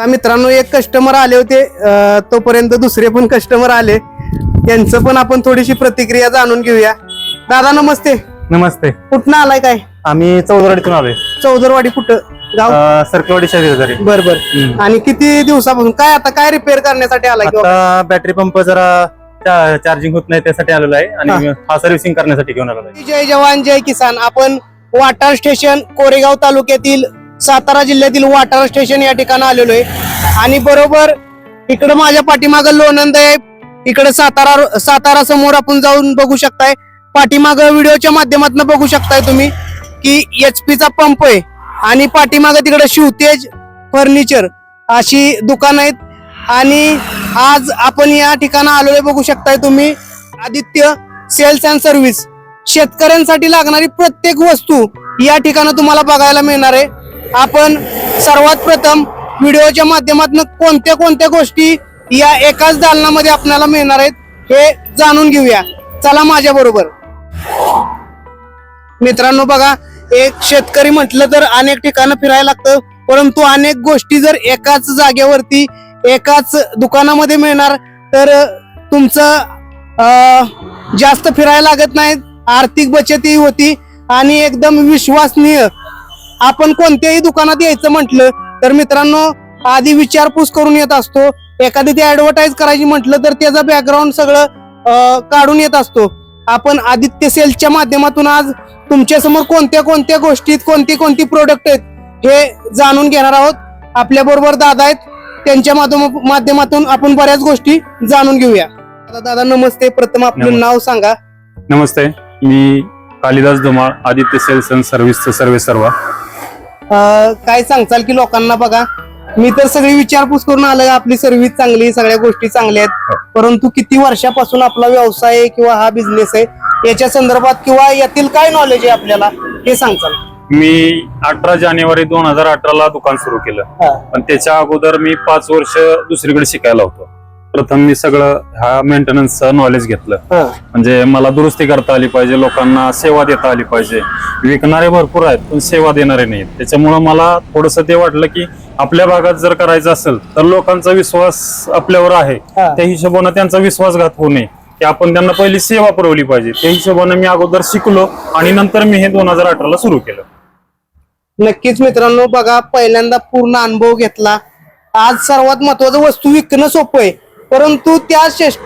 बघा मित्रांनो एक कस्टमर आले होते. तोपर्यंत दुसरे पण कस्टमर आले. त्यांचं पण आपण थोडीशी प्रतिक्रिया जाणून घेऊया. दादा नमस्ते. नमस्ते. कुठनं आलाय काय? आम्ही चौदवाडीतून आलोय. चौदरवाडी कुठं? गाव? अं, सरकेवाडीच्या शेजारी बर बर. आणि किती दिवसापासून? काय आता काय रिपेअर करण्यासाठी आलाय बॅटरी पंप जरा चार्जिंग होत नाही त्यासाठी आलेलो आहे. आणि हा. सर्व्हिसिंग करण्यासाठी घेऊन आलेलो आहे. जय जवान जय किसान. आपण वाटार स्टेशन कोरेगाव तालुक्यातील सातारा जिल्ह्यातील वाटार स्टेशन या ठिकाणी आलेलो आहे. आणि बरोबर इकडं माझ्या पाठीमाग लोणंद आहे. इकडे सातारा सातारा समोर आपण जाऊन बघू शकताय. पाठीमागं व्हिडिओच्या माध्यमातून बघू शकताय तुम्ही की एच चा पंप आहे. आणि पाठीमाग तिकडे शिवतेज फर्निचर अशी दुकान आहेत. आणि आज आपण या ठिकाणी आलोय बघू शकताय तुम्ही. Aditya sales and service. शेतकऱ्यांसाठी लागणारी प्रत्येक वस्तू या ठिकाणी तुम्हाला बघायला मिळणार आहे. आपण सर्वात प्रथम व्हिडिओच्या माध्यमातून कोणत्या कोणत्या गोष्टी या एकाच दालनामध्ये आपल्याला मिळणार आहेत हे जाणून घेऊया. चला माझ्या बरोबर. मित्रांनो बघा एक शेतकरी म्हटलं तर अनेक ठिकाणं फिरायला लागतं परंतु अनेक गोष्टी जर एकाच जागेवरती एकाच दुकानामध्ये मिळणार तर तुमचं अं, जास्त फिरायला लागत नाही आर्थिक बचतही होती आणि एकदम विश्वासनीय आपण कोणत्याही दुकानात यायचं म्हटलं तर मित्रांनो आधी विचारपूस करून येत असतो. एखादी ती ऍडव्हर्टाईज करायची म्हटलं तर त्याचा बॅकग्राऊंड सगळं काढून येत असतो. आपण आदित्य सेल्सच्या माध्यमातून आज तुमच्यासमोर कोणत्या कोणत्या गोष्टीत कोणती कोणती प्रोडक्ट आहेत हे जाणून घेणार आहोत. आपल्या बरोबर दादा आहेत. त्यांच्या माध्यम- माध्यमातून आपण बऱ्याच गोष्टी जाणून घेऊया. दादा दादा नमस्ते. प्रथम आपलं. नाव सांगा. नमस्ते. मी कालिदास धुमाळ आदित्य सेल्स अँड सर्व्हिसचं सर्वे सर्व काय सांगचाल की लोकांना बघा मी तर सगळी विचारपूस करून आलोय आपली सर्व्हिस चांगली सगळ्या गोष्टी चांगल्या आहेत. परंतु किती वर्षापासून आपला व्यवसाय आहे किंवा हा बिझनेस आहे याच्या संदर्भात किंवा यातील काय नॉलेज आहे आपल्याला हे सांगचाल मी अठरा जानेवारी दोन हजार अठराला दुकान सुरू केलं. हा. पण त्याच्या अगोदर मी पाच वर्ष दुसरीकडे शिकायला होतो. प्रथम मी सगळं हा मेंटेनन्सचं नॉलेज घेतलं. हा. म्हणजे मला दुरुस्ती करता आली पाहिजे लोकांना सेवा देता आली पाहिजे. विकणारे भरपूर आहेत पण सेवा देणारे नाहीत. त्याच्यामुळं मला थोडस ते वाटलं की आपल्या भागात जर करायचं असेल तर लोकांचा विश्वास आपल्यावर आहे. हा. त्या हिशोबानं त्यांचा विश्वासघात होऊ नये. की आपण त्यांना पहिली सेवा पुरवली पाहिजे. त्या हिशोबानं मी अगोदर शिकलो आणि नंतर मी हे दोन हजार अठराला सुरू केलं. नक्कीच मित्रांनो बघा पहिल्यांदा पूर्ण अनुभव घेतला. आज सर्वात महत्वाचं वस्तू विकणं सोपं आहे. परंतु त्या शेष-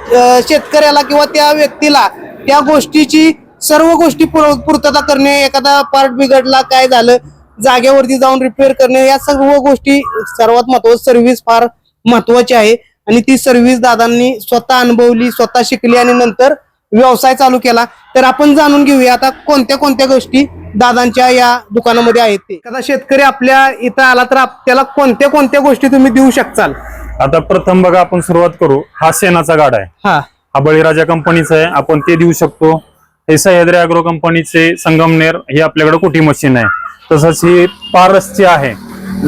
शेतकऱ्याला किंवा त्या व्यक्तीला त्या गोष्टीची सर्व गोष्टी पूर्तता करणे एखादा पार्ट बिघडला काय झालं जागेवरती जाऊन रिपेअर करणे या सर्व गोष्टी सर्वात महत्वाची सर्व्हिस फार महत्वाची आहे. आणि ती सर्व्हिस दादांनी स्वतः अनुभवली स्वतः शिकली आणि नंतर व्यवसाय चालू केला. तर आपण जाणून घेऊया आता कोणत्या कोणत्या गोष्टी दादांच्या या दुकानामध्ये आहेत ते. एखादा शेतकरी आपल्या इथं आला तर त्याला कोणत्या कोणत्या गोष्टी तुम्ही देऊ शकचाल आता प्रथम बघा आपण सुरुवात करू. हा सेनाचा गाडा आहे. हा. हा बळीराजा कंपनीचा आहे. आपण ते देऊ शकतो. हे सह्याद्री अॅग्रो कंपनीचे संगमनेर हे आपल्याकडे कुठी मशीन आहे. तसंच ही पारसची आहे.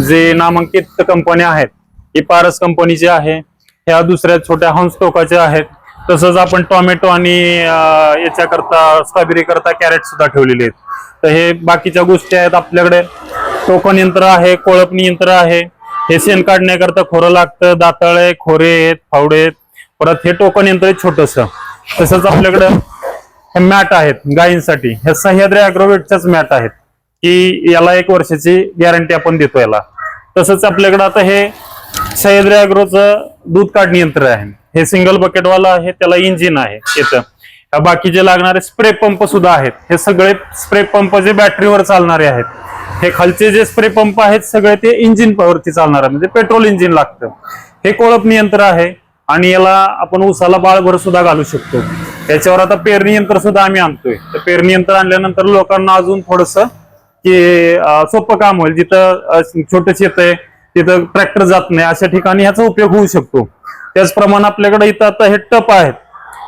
जे नामांकित कंपन्या आहेत ही पारस कंपनीची आहे. ह्या दुसऱ्या छोट्या हंस टोकाच्या आहेत. तसंच आपण टोमॅटो आणि याच्याकरता स्ट्रॉबेरी करता कॅरेट सुद्धा ठेवलेले आहेत. तर हे बाकीच्या गोष्टी आहेत आपल्याकडे. टोकन यंत्र आहे कोळपणी यंत्र आहे. हे शेण काढण्याकरता खोरं लागतं दाताळे खोरे आहेत फावडे आहेत. परत हे टोकन यंत्र आहे छोटस. तसंच आपल्याकडं हे मॅट आहेत गायींसाठी. हे सह्याद्री अॅग्रोवेटच्याच मॅट आहेत की याला एक वर्षाची गॅरंटी आपण देतो याला. तसंच आपल्याकडं आता हे सह्याद्री अॅग्रोचं दूध काढणी यंत्र आहे. हे सिंगल बकेटवाला आहे त्याला इंजिन आहे येतं बाकीचे लागणारे स्प्रे पंप सुद्धा आहेत. हे सगळे स्प्रे पंप जे बॅटरीवर चालणारे आहेत. हे खालचे जे स्प्रे पंप आहेत सगळे ते इंजिन वरती चालणार आहे म्हणजे पेट्रोल इंजिन लागतं. हे कोळपणी यंत्र आहे आणि याला आपण उसाला बाळभर सुद्धा घालू शकतो. त्याच्यावर आता पेरणी यंत्र सुद्धा आम्ही आणतोय. तर पेरणी यंत्र आणल्यानंतर लोकांना अजून थोडस की सोपं काम होईल. जिथं छोटं शेत आहे तिथं ट्रॅक्टर जात नाही अशा ठिकाणी ह्याचा उपयोग होऊ शकतो. त्याचप्रमाणे आपल्याकडे इथं आता हे टप आहेत.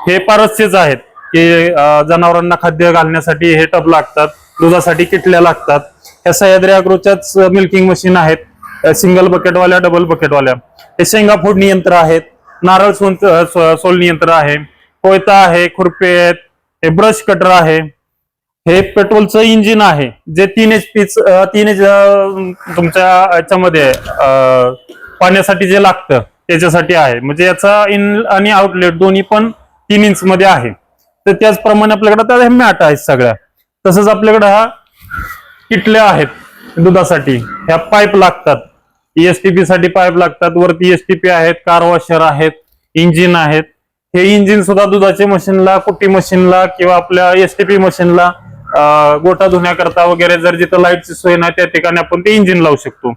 हे पारसचेच आहेत. की जनावरांना खाद्य घालण्यासाठी हे टप लागतात दुधासाठी किटल्या लागतात. ह्या सह्याद्री अग्रोच्याच मिल्किंग मशीन आहेत सिंगल बकेटवाल्या डबल बकेटवाल्या. हे शेंगा फोडणी यंत्र आहेत नारळ सोन सो- सोलणी यंत्र आहे कोयता आहे खुरपे आहेत हे ब्रश कटर आहे हे पेट्रोलचं इंजिन आहे जे तीन एच पीच तीन एच तुमच्या याच्यामध्ये पाण्यासाठी जे लागतं त्याच्यासाठी आहे. म्हणजे याचा इन आणि आउटलेट दोन्ही पण तीन इंच मध्ये आहे. तर त्याचप्रमाणे आपल्याकडे त्या मॅट आहेत सगळ्या. तसंच आपल्याकडे हा किटल्या आहेत दुधासाठी. ह्या पाईप लागतात. ईएसटीपी साठी पाईप लागतात. वरती एसटीपी आहेत कार वॉशर आहेत इंजिन आहेत. हे इंजिन सुद्धा दुधाच्या मशीनला कुट्टी मशीनला किंवा आपल्या एसटीपी मशीनला गोटा धुण्याकरता वगैरे जर जिथं लाईटची सोय नाही त्या ठिकाणी आपण ते इंजिन लावू शकतो.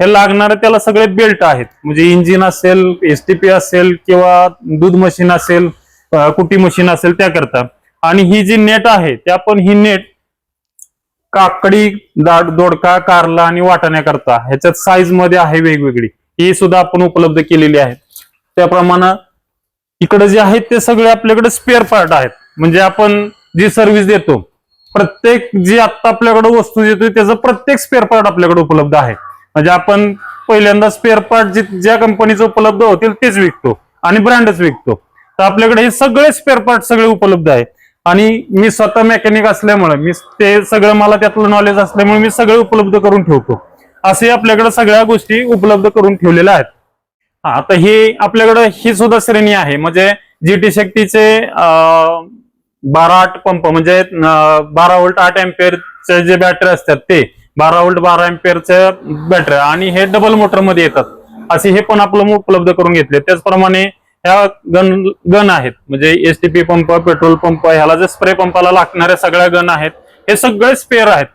हे लागणारे त्याला सगळे बेल्ट आहेत. म्हणजे इंजिन असेल एसटीपी असेल किंवा दूध मशीन असेल कुटी मशीन असेल त्याकरता. आणि ही जी नेट आहे त्या पण ही नेट काकडी दाड दोडका कारला आणि वाटण्याकरता. ह्याच्यात साईजमध्ये आहे वेगवेगळी. ही सुद्धा आपण उपलब्ध केलेली आहे. त्याप्रमाणे इकडे जे आहेत ते सगळे आपल्याकडे स्पेअर पार्ट आहेत. म्हणजे आपण जी सर्व्हिस देतो प्रत्येक जी आता आपल्याकडे वस्तू देतोय त्याचं प्रत्येक स्पेअर पार्ट आपल्याकडे उपलब्ध आहे. म्हणजे आपण पहिल्यांदा स्पेअर पार्ट ज्या कंपनीचं उपलब्ध होतील तेच विकतो आणि ब्रँडच विकतो. तर आपल्याकडे हे सगळे स्पेअर पार्ट सगळे उपलब्ध आहेत आणि मी स्वतः मेकॅनिक असल्यामुळे मी ते सगळं मला त्यातलं नॉलेज असल्यामुळे मी सगळे उपलब्ध करून ठेवतो. असे आपल्याकडे सगळ्या गोष्टी उपलब्ध करून ठेवलेल्या आहेत. हा, आता हे आपल्याकडे ही सुद्धा श्रेणी आहे. म्हणजे जीटी शक्तीचे बारा आठ पंप म्हणजे बारा वोल्ट आठ अँपियरचे जे बॅटरी असतात ते बारा वोल्ट बारा अँपियरच्या बॅटरी आणि हे डबल मोटरमध्ये येतात. असे हे पण आपलं उपलब्ध करून घेतले. त्याचप्रमाणे ह्या गन गन आहेत. म्हणजे S T P pump petrol pump ह्याला जे स्प्रे पंपाला लागणाऱ्या सगळ्या गन आहेत हे सगळे स्पेअर आहेत.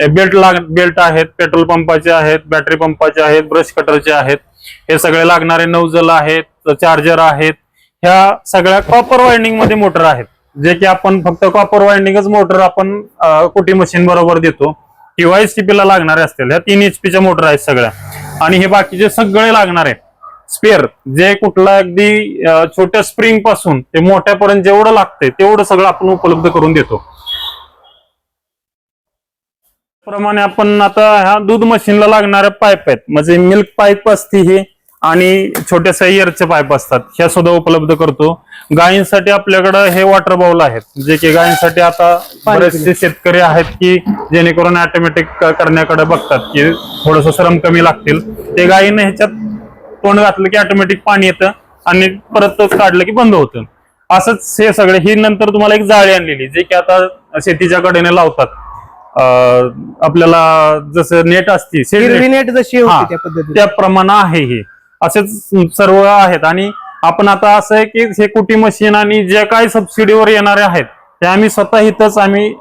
बेल्ट लाग बेल्ट आहेत पेट्रोल पंपाचे आहेत बॅटरी पंपाचे आहेत ब्रश कटरचे आहेत. हे सगळे लागणारे नौजल आहेत चार्जर आहेत. ह्या सगळ्या कॉपर वाइंडिंगमध्ये मोटर आहेत. जे की आपण फक्त कॉपर वाइंडिंगच मोटर आपण कोटी मशीन बरोबर देतो. किंवा एस टी पीला लागणारे असतील. ह्या तीन एचपीच्या मोटर आहेत सगळ्या. आणि हे बाकीचे सगळे लागणार आहेत. स्पेअर जे कुठला अगदी छोट्या स्प्रिंगपासून ते मोठ्यापर्यंत जेवढं लागतंय तेवढं सगळं आपण उपलब्ध करून देतो. प्रमाणे आपण आता ह्या दूध मशीनला लागणाऱ्या पाईप आहेत. म्हणजे मिल्क पाईप असते हे आणि छोट्याशा इयरचे पाईप असतात. ह्या सुद्धा उपलब्ध करतो. गायींसाठी आपल्याकडे हे वॉटर बाउल आहेत. जे की गायींसाठी आता बरेचसे शेतकरी आहेत की जेणेकरून ऑटोमॅटिक करण्याकडे बघतात की थोडस श्रम कमी लागतील. ते गायीनं ह्याच्यात तोंड घातलं की ऑटोमॅटिक पाणी येतं आणि परत तोच काढलं की बंद होतं. असंच हे सगळे ही नंतर तुम्हाला एक जाळी आणलेली जे की आता शेतीच्या कडेने लावतात. आपल्याला जसं नेट असती नेट जशी होती त्या त्याप्रमाणे आहे हे. असेच सर्व आहेत. आणि आपण आता असं आहे की हे कुटी मशीन आणि जे काही सबसिडीवर येणारे आहेत ते आम्ही स्वतः इथंच आम्ही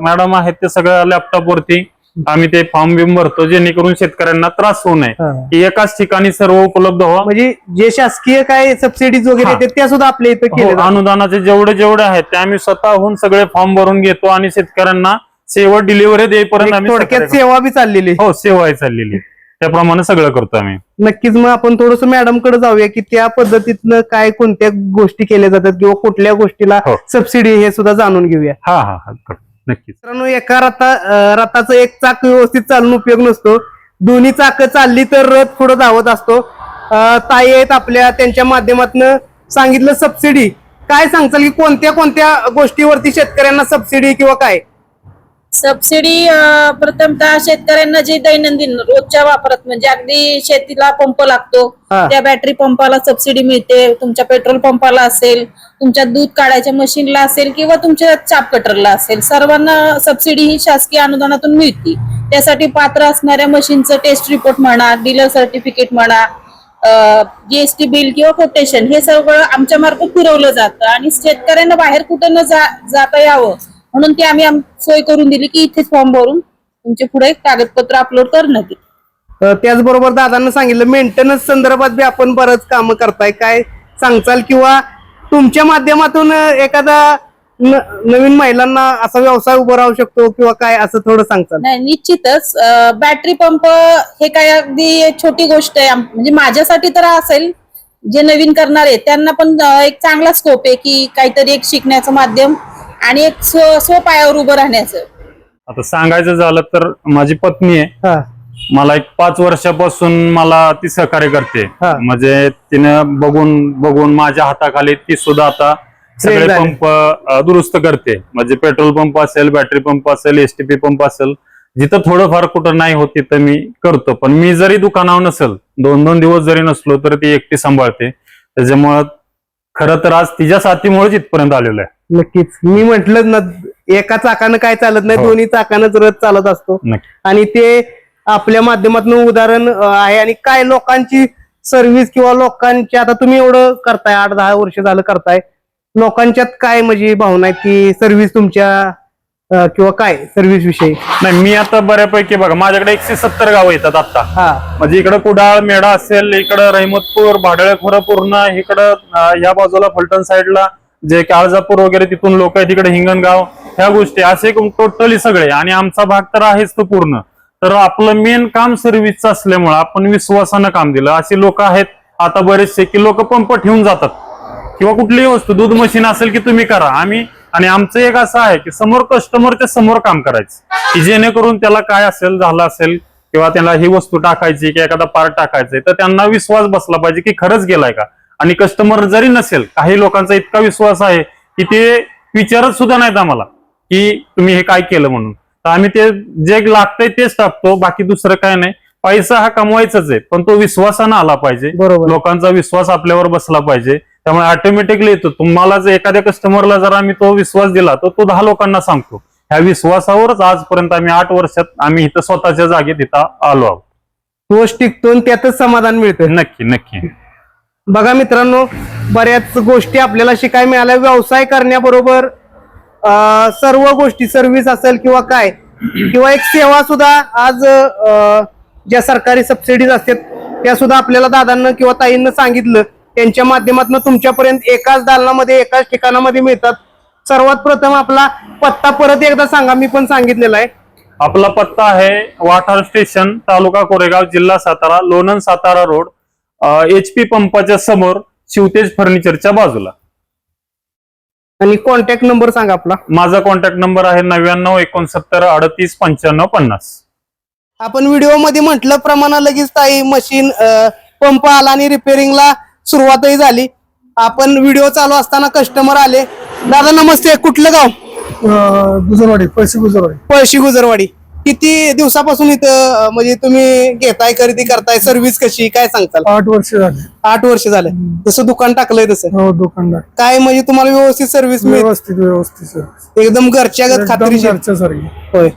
मॅडम आहेत ते सगळ्या लॅपटॉप वरती आम्ही ते फॉर्म बिम भरतो जेणेकरून शेतकऱ्यांना त्रास होऊ नये हा. की एकाच ठिकाणी सर्व उपलब्ध व्हावं म्हणजे जे शासकीय काय सबसिडीज वगैरे हा. येतात त्या सुद्धा आपल्या इथं हो, केल्या जातात. अनुदानाचे जेवढे जेवढे आहेत ते आम्ही स्वतःहून सगळे फॉर्म भरून घेतो आणि शेतकऱ्यांना सेवा डिलिव्हरी देईपर्यंत एक आम्ही थोडक्यात सेवा बी चाललेली आहे. हो सेवा आहे चाललेली त्याप्रमाणे सगळं करतो आम्ही नक्कीच मग आपण थोडस मॅडमकडे जाऊया की त्या पद्धतीतनं काय कोणत्या गोष्टी केल्या जातात किंवा कुठल्या गोष्टीला हो. सबसिडी हे सुद्धा जाणून घेऊया हा हा हा करतो. नक्कीच. मित्रांनो एका रथा रथाचं एक चाक व्यवस्थित चालून उपयोग नसतो. दोन्ही चाक चालली तर रथ पुढे धावत असतो. ताई आहेत आपल्या त्यांच्या माध्यमातून सांगितलं सबसिडी काय सांगचाल की कोणत्या कोणत्या गोष्टीवरती शेतकऱ्यांना सबसिडी किंवा काय? सबसिडी प्रथमतः शेतकऱ्यांना जे दैनंदिन रोजच्या वापरात म्हणजे अगदी शेतीला पंप लागतो हा. त्या बॅटरी पंपाला सबसिडी मिळते तुमच्या पेट्रोल पंपाला असेल तुमच्या दूध काढायच्या मशीनला असेल किंवा तुमच्या चाप कटरला असेल सर्वांना सबसिडी ही शासकीय अनुदानातून मिळते त्यासाठी पात्र असणाऱ्या मशीनचं टेस्ट रिपोर्ट म्हणा डीलर सर्टिफिकेट म्हणा जीएसटी बिल किंवा कोटेशन हे सगळं आमच्या मार्फत पुरवलं जातं आणि शेतकऱ्यांना बाहेर कुठं न जा- जाता यावं म्हणून ती आम्ही आम- सोय करून दिली की इथेच फॉर्म भरून तुमचे पुढे कागदपत्र अपलोड करण्यात अं, त्याचबरोबर दादांना सांगितलं मेंटेनन्स संदर्भात बी आपण बरंच काम करताय. काय सांगचाल किंवा तुमच्या माध्यमातून अं, एखादा न- नवीन महिलांना असा व्यवसाय उभा राहू शकतो किंवा काय असं थोडं सांगचाल नाही निश्चितच. बॅटरी पंप हे काय अगदी छोटी गोष्ट आहे. आम- म्हणजे माझ्यासाठी तर असेल. जे नवीन करणार आहे त्यांना पण अं, एक चांगला स्कोप आहे की काहीतरी एक शिकण्याचं माध्यम. आणि एक स्व स्व पायावर उभं राहण्याचं. आता सांगायचं झालं तर माझी पत्नी आहे. हा. मला एक पाच वर्षापासून मला ती सहकार्य करते. हा. म्हणजे तिने बघून बघून माझ्या हाताखाली ती सुद्धा आता सगळे झाली. पंप अ, दुरुस्त करते. म्हणजे पेट्रोल पंप असेल बॅटरी पंप असेल एसटीपी पंप असेल जिथं थोडंफार कुठं नाही होत तिथं मी करतो. पण मी जरी दुकानावर नसेल दोन दोन दिवस जरी नसलो तर ती एकटी सांभाळते. त्याच्यामुळं खरं तर आज तिच्या साथीमुळेच इथपर्यंत आलेलो आहे. नक्कीच. मी म्हंटल ना एका चाकानं काय चालत नाही हो. दोन्ही चाकानंच रथ चालत असतो. नक्की. आणि ते आपल्या माध्यमातून उदाहरण अं, आहे. आणि काय लोकांची सर्व्हिस किंवा लोकांची आता तुम्ही एवढं करताय आठ दहा वर्ष झालं करताय. लोकांच्यात काय म्हणजे भावना आहेत की सर्व्हिस तुमच्या अं, किंवा काय सर्व्हिस विषयी? नाही मी आता बऱ्यापैकी बघा माझ्याकडे एकशे सत्तर गावं येतात आता हा. म्हणजे इकडं कुडाळ मेढा असेल इकडं रहिमतपूर भाडळे खोरं पूर्ण इकडं अं, या बाजूला फलटण साईडला जे काळजापूर वगैरे तिथून लोक आहेत तिकडे हिंगणगाव ह्या गोष्टी असे टोटली सगळे. आणि आमचा भाग तर आहेच तो पूर्ण. तर आपलं मेन काम सर्व्हिसचं असल्यामुळे आपण विश्वासानं काम दिलं. असे लोक आहेत आता बरेचसे की लोक पंप ठेवून जातात. किंवा कुठलीही वस्तू दूध मशीन असेल की तुम्ही करा. आम्ही आणि आमचं एक असं आहे की समोर कस्टमरच्या समोर काम करायचं. की जेणेकरून त्याला काय असेल झालं असेल किंवा त्याला ही वस्तू टाकायची की एखादा पार्ट टाकायचा तर त्यांना विश्वास बसला पाहिजे की खरंच गेलाय का? आणि कस्टमर जरी नसेल काही लोकांचा इतका विश्वास आहे की ते विचारत सुद्धा नाहीत आम्हाला की तुम्ही हे काय केलं म्हणून. तर आम्ही ते जे लागतंय तेच टाकतो बाकी दुसरं काय नाही. पैसा हा कमवायचाच आहे पण तो विश्वासानं आला पाहिजे. बरोबर. लोकांचा विश्वास आपल्यावर बसला पाहिजे. त्यामुळे ऑटोमॅटिकली येतो. तुम्हाला जर एखाद्या कस्टमरला जर आम्ही तो विश्वास दिला तर तो दहा लोकांना सांगतो. ह्या विश्वासावरच आजपर्यंत आम्ही आठ वर्षात आम्ही इथं स्वतःच्या जागेत इथं आलो आहोत. तो टिकतो आणि त्यातच समाधान मिळतं. नक्की नक्की. बघा मित्रांनो बऱ्याच गोष्टी आपल्याला शिकायला मिळाल्या. व्यवसाय करण्याबरोबर सर्व गोष्टी सर्व्हिस असेल किंवा काय किंवा एक सेवा सुद्धा आज ज्या सरकारी सबसिडीज असतात त्या सुद्धा आपल्याला दादांना किंवा ताईंना सांगितलं. त्यांच्या माध्यमातून तुमच्यापर्यंत एकाच दालनामध्ये एकाच ठिकाणामध्ये मिळतात. सर्वात प्रथम आपला पत्ता परत एकदा सांगा मी पण सांगितलेला आहे. आपला पत्ता आहे वाठार स्टेशन तालुका कोरेगाव जिल्हा Satara Lonand Satara road H P पंपाच्या समोर शिवतेज फर्निचरच्या बाजूला. आणि कॉन्टॅक्ट नंबर सांगा आपला. माझा कॉन्टॅक्ट नंबर आहे नव्याण्णव एकोणसत्तर अडतीस पंच्याण्णव पन्नास. आपण व्हिडिओमध्ये म्हटलं प्रमाणा लगेच ताई मशीन पंप आला आणि रिपेअरिंगला सुरुवातही झाली. आपण व्हिडिओ चालू असताना कस्टमर आले. दादा नमस्ते कुठलं गाव? गुजरवाडी पैसे गुजरवाडी. पळशी गुजरवाडी. किती दिवसापासून इथं म्हणजे तुम्ही घेताय खरेदी करताय सर्व्हिस कशी काय सांगताल? आठ वर्ष झाले. आठ वर्ष झालं. जसं दुकान टाकलंय तसं. हो दुकानदार काय म्हणजे तुम्हाला व्यवस्थित सर्व्हिस मिळते? व्यवस्थित व्यवस्थित सर एकदम घरच्या गत खात्रीशीर घरच्यासारखी. होय.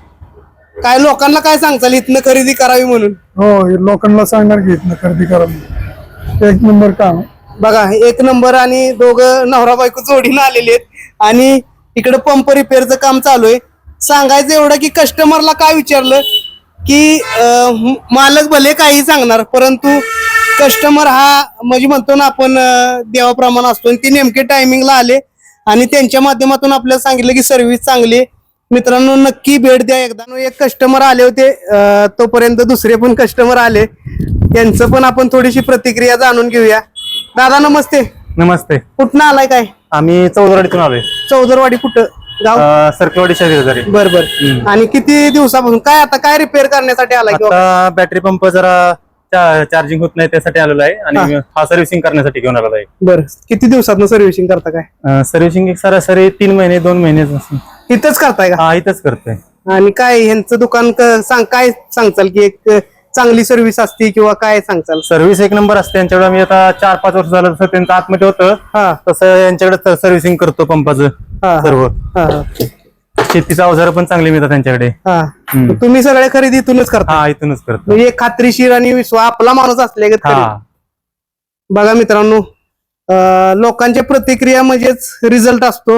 काय लोकांना काय सांगताल इथनं खरेदी करावी म्हणून? हो हे लोकांना सांगणार की इथनं खरेदी करा म्हणून. एक नंबर काम. बघा एक नंबर आणि दोघं नवरा बायको जोडीनं आलेले आहेत. आणि इकडे पंप रिपेअरचं काम चालू आहे. सांगायचं एवढं की कस्टमरला काय विचारलं की मालक भले काही सांगणार परंतु कस्टमर हा म्हणजे म्हणतो ना आपण देवाप्रमाणे असतो आणि ते नेमके टायमिंगला आले आणि त्यांच्या माध्यमातून आपल्याला सांगितलं की सर्व्हिस चांगली. मित्रांनो नक्की भेट द्या एकदा. एक कस्टमर आले होते तोपर्यंत दुसरे पण कस्टमर आले. त्यांचं पण आपण थोडीशी प्रतिक्रिया जाणून घेऊया. दादा नमस्ते. नमस्ते. कुठनं आलाय काय? आम्ही चौदराडीतून आलोय. चौदरवाडी कुठं? गाव? सरकलवाडीच्या शेजारी. बर बर. आणि किती दिवसापासून? काय आता काय रिपेअर करण्यासाठी आलाय किंवा आता बॅटरी पंप जरा चार्जिंग होत नाही त्यासाठी आलेलो आहे. आणि हा. सर्व्हिसिंग करण्यासाठी घेऊन आलेलो आहे. बर. किती दिवसात सर्व्हिसिंग करता काय? सर्व्हिसिंग एक सरासरी तीन महिने दोन महिने इथंच करताय का? हा इथंच करतोय. आणि काय ह्यांचं दुकान सांग काय सांगचाल की एक चांगली सर्व्हिस असते किंवा काय सांगचाल? सर्व्हिस एक नंबर असते. यांच्याकडे आम्ही आता चार पाच वर्ष झालं तसं त्यांचं आतमध्ये होतं हा. तसं यांच्याकडे सर्व्हिसिंग करतो पंपाचं. सर्व. शेतीचा अवजार पण चांगले मिळतात त्यांच्याकडे. हा. हम्म. तुम्ही सगळे खरेदी इथूनच करता? हा इथूनच करतो. म्हणजे एक खात्रीशीर आणि विश्वास आपला माणूस असले हा. बघा मित्रांनो अं, लोकांच्या प्रतिक्रिया म्हणजेच रिझल्ट असतो.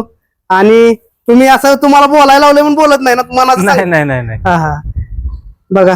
आणि तुम्ही असं तुम्हाला बोलायला लावले म्हणून बोलत नाही ना तुम्हाला असं नाही सांग- नाही नाही नाही. हा हा. बघा.